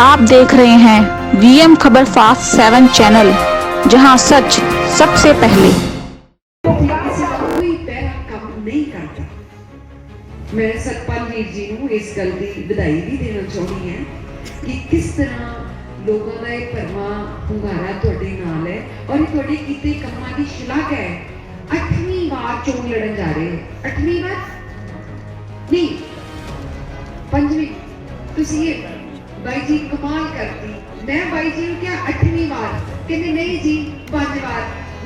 आप देख रहे हैं वीएम खबर फास्ट सेवन चैनल जहां सच सबसे पहले ਕਿਸੇ ਦਾ ਕੋਈ ਪੈਰਾ ਕੰਮ ਨਹੀਂ ਕਰਦਾ ਮੈਂ ਸਤਪਾਲ ਵੀਰ ਜੀ ਨੂੰ ਇਸ ਗੱਲ ਦੀ ਵਧਾਈ ਵੀ ਦੇਣਾ ਚਾਹੁੰਦੀ ਹਾਂ ਕਿ ਕਿਸ ਤਰ੍ਹਾਂ ਲੋਕਾਂ ਦਾ ਇਹ ਪਰਮਾ ਹੁੰਗਾਰਾ ਤੁਹਾਡੇ ਨਾਲ ਹੈ ਔਰ ਇਹ ਤੁਹਾਡੇ ਕੀਤੇ ਕੰਮਾਂ ਦੀ ਸ਼ਲਾਘਾ ਹੈ ਅੱਠਵੀਂ ਵਾਰ ਚੋਣ ਲੜਨ ਜਾ ਰਹੇ ਹੋ ਅੱਠਵੀਂ ਵਾਰ ਨਹੀਂ ਪੰਜਵੀਂ ਤੁਸੀਂ ਇਹ ਬਾਈ ਜੀ, ਕਮਾਲ ਕਰਦੀ ਮੈਂ ਬਾਈ ਜੀ ਨੂੰ ਕਿਹਾ, ਅੱਠਵੀਂ ਵਾਰ। ਕਹਿੰਦੇ, ਨਹੀਂ ਜੀ, ਪੰਜ ਵਾਰ।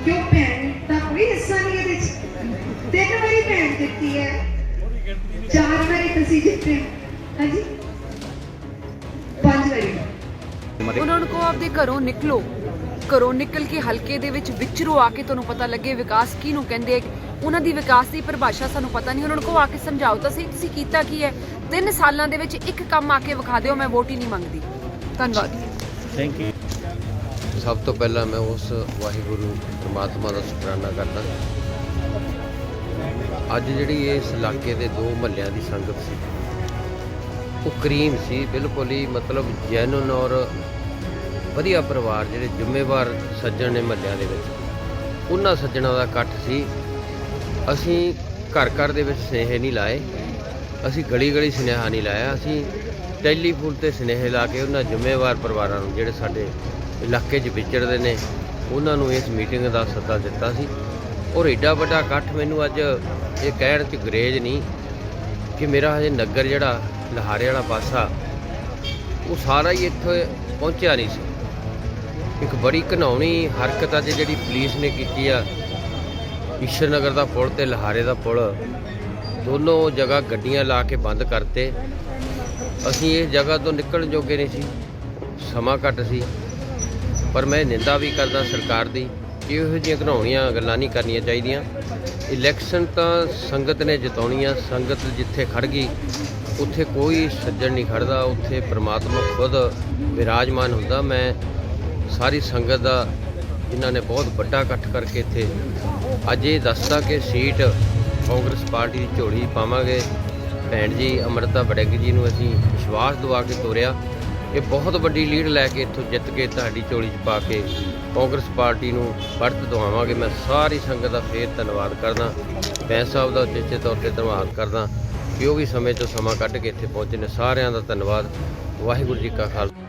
ਕਿਉਂ ਭੈਣ? ਦਾ ਕੋਈ ਹਿੱਸਾ ਨਹੀਂ ਇਹਦੇ ਚ। ਤਿੰਨ ਵਾਰੀ ਭੈਣ ਜਿੱਤੀ ਹੈ। ਚਾਰ ਵਾਰੀ ਤੁਸੀਂ ਜਿੱਤੇ। ਹਾਂਜੀ? ਪੰਜ ਵਾਰੀ। ਉਹਨਾਂ ਨੂੰ ਕਹੋ, ਆਪਦੇ ਘਰੋਂ ਨਿਕਲੋ। ਘਰੋਂ ਨਿਕਲ ਕੇ ਹਲਕੇ ਦੇ ਵਿੱਚ ਵਿਚਰੋ, ਆ ਕੇ ਤੁਹਾਨੂੰ ਪਤਾ ਲੱਗੇ ਵਿਕਾਸ ਕਿਹਨੂੰ ਕਹਿੰਦੇ ਉਹਨਾਂ ਦੀ ਵਿਕਾਸ ਦੀ ਪਰਿਭਾਸ਼ਾ ਸਾਨੂੰ ਪਤਾ ਨਹੀਂ। ਉਹਨਾਂ ਨੂੰ ਕਹੋ, ਆ ਕੇ ਸਮਝਾਓ। ਤਾਂ ਸਹੀ, ਤੁਸੀਂ ਕੀਤਾ ਕੀ ਹੈ? ਤਿੰਨ ਸਾਲਾਂ ਦੇ ਵਿੱਚ ਇੱਕ ਕੰਮ ਆ ਕੇ ਵਿਖਾ ਦਿਓ ਮੈਂ ਵੋਟ ਹੀ ਨਹੀਂ ਮੰਗਦੀ। ਧੰਨਵਾਦ। ਥੈਂਕ ਯੂ ਸਭ ਤੋਂ ਪਹਿਲਾਂ ਮੈਂ ਉਸ ਵਾਹਿਗੁਰੂ ਪ੍ਰਮਾਤਮਾ ਦਾ ਸ਼ੁਕਰਾਨਾ ਕਰਦਾ। ਅੱਜ ਜਿਹੜੀ ਇਸ ਇਲਾਕੇ ਦੇ ਦੋ ਮਹੱਲਿਆਂ ਦੀ ਸੰਗਤ ਸੀ ਉਹ ਕਰੀਮ ਸੀ ਬਿਲਕੁਲ ਹੀ ਮਤਲਬ ਜੈਨੂਨ ਔਰ ਵਧੀਆ ਪਰਿਵਾਰ ਜਿਹੜੇ ਜ਼ਿੰਮੇਵਾਰ ਸੱਜਣ ਨੇ ਮਹੱਲਿਆਂ ਦੇ ਵਿੱਚ। ਉਹਨਾਂ ਸੱਜਣਾ ਦਾ ਇਕੱਠ ਸੀ। ਅਸੀਂ ਘਰ ਘਰ ਦੇ ਵਿੱਚ ਸਨੇਹ ਨਹੀਂ ਲਾਏ। ਅਸੀਂ ਗਲੀ ਗਲੀ ਸੁਨੇਹਾ ਨਹੀਂ ਲਾਇਆ। ਅਸੀਂ ਟੈਲੀਫੋਨ ਤੇ ਸੁਨੇਹੇ ਲਾ ਕੇ ਉਹਨਾਂ ਜ਼ਿੰਮੇਵਾਰ ਪਰਿਵਾਰਾਂ ਨੂੰ, ਜਿਹੜੇ ਸਾਡੇ ਇਲਾਕੇ 'ਚ ਵਿਚਰਦੇ ਨੇ, ਉਹਨਾਂ ਨੂੰ ਇਸ ਮੀਟਿੰਗ ਦਾ ਸੱਦਾ ਦਿੱਤਾ ਸੀ। ਔਰ ਏਡਾ ਵੱਡਾ ਇਕੱਠ ਮੈਨੂੰ ਅੱਜ ਇਹ ਕਹਿਣ 'ਚ ਗਰੇਜ ਨਹੀਂ ਕਿ ਮੇਰਾ ਹਜੇ ਨਗਰ ਜਿਹੜਾ ਲਹਾਰੇ ਵਾਲਾ ਪਾਸਾ, ਉਹ ਸਾਰਾ ਹੀ ਇੱਥੇ ਪਹੁੰਚਿਆ ਨਹੀਂ ਸੀ। ਇੱਕ ਬੜੀ ਘਨਾਉਣੀ ਹਰਕਤ ਅੱਜ ਜਿਹੜੀ ਪੁਲਿਸ ਨੇ ਕੀਤੀ ਆ। ਈਸ਼ਰ ਨਗਰ ਦਾ ਪੁਲ ਤੇ ਲਹਾਰੇ ਦਾ ਪੁਲ। ਦੋਨੋਂ ਜਗ੍ਹਾ ਗੱਡੀਆਂ ਲਾ ਕੇ ਬੰਦ ਕਰਤੇ। ਅਸੀਂ ਇਸ ਜਗ੍ਹਾ ਤੋਂ ਨਿਕਲਣ ਜੋਗੇ ਨਹੀਂ ਸੀ। ਸਮਾਂ ਘੱਟ ਸੀ। ਪਰ ਮੈਂ ਨਿੰਦਾ ਵੀ ਕਰਦਾ ਸਰਕਾਰ ਦੀ ਕਿ ਇਹੋ ਜਿਹੀਆਂ ਘਨਾਉਣੀਆਂ ਗੱਲਾਂ ਨਹੀਂ ਕਰਨੀਆਂ ਚਾਹੀਦੀਆਂ। ਇਲੈਕਸ਼ਨ ਤਾਂ ਸੰਗਤ ਨੇ ਜਿਤਾਉਣੀਆਂ। ਸੰਗਤ ਜਿੱਥੇ ਖੜ ਗਈ, ਉੱਥੇ ਕੋਈ ਸੱਜਣ ਨਹੀਂ ਖੜਦਾ ਉੱਥੇ ਪ੍ਰਮਾਤਮਾ ਖੁਦ ਵਿਰਾਜਮਾਨ ਹੁੰਦਾ। ਮੈਂ ਸਾਰੀ ਸੰਗਤ ਦਾ, ਜਿਨ੍ਹਾਂ ਨੇ ਬਹੁਤ ਵੱਡਾ ਇਕੱਠ ਕਰਕੇ ਇੱਥੇ ਅੱਜ ਇਹ ਦੱਸਦਾ ਕਿ ਸੀਟ ਕਾਂਗਰਸ ਪਾਰਟੀ ਦੀ ਝੋਲੀ ਪਾਵਾਂਗੇ। ਭੈਣ ਜੀ ਅਮਰਤਾ ਬੜਿੰਗ ਜੀ ਨੂੰ ਅਸੀਂ ਵਿਸ਼ਵਾਸ ਦਿਵਾ ਕੇ ਤੋਰਿਆ। ਇਹ ਬਹੁਤ ਵੱਡੀ ਲੀਡ ਲੈ ਕੇ ਇੱਥੋਂ ਜਿੱਤ ਕੇ ਤੁਹਾਡੀ ਝੋਲੀ 'ਚ ਪਾ ਕੇ ਕਾਂਗਰਸ ਪਾਰਟੀ ਨੂੰ ਵਰਤ ਦਵਾਵਾਂਗੇ। ਮੈਂ ਸਾਰੀ ਸੰਗਤ ਦਾ ਫੇਰ ਧੰਨਵਾਦ ਕਰਦਾ। ਬੈਂਸ ਸਾਹਿਬ ਦਾ ਉਚੇਚੇ ਤੌਰ ਤੇ ਧੰਨਵਾਦ ਕਰਦਾ। ਕਿ ਉਹ ਵੀ ਸਮੇਂ ਤੋਂ ਸਮਾਂ ਕੱਢ ਕੇ ਇੱਥੇ ਪਹੁੰਚੇ ਨੇ ਸਾਰਿਆਂ ਦਾ ਧੰਨਵਾਦ। ਵਾਹਿਗੁਰੂ ਜੀ ਕਾ ਖਾਲਸਾ।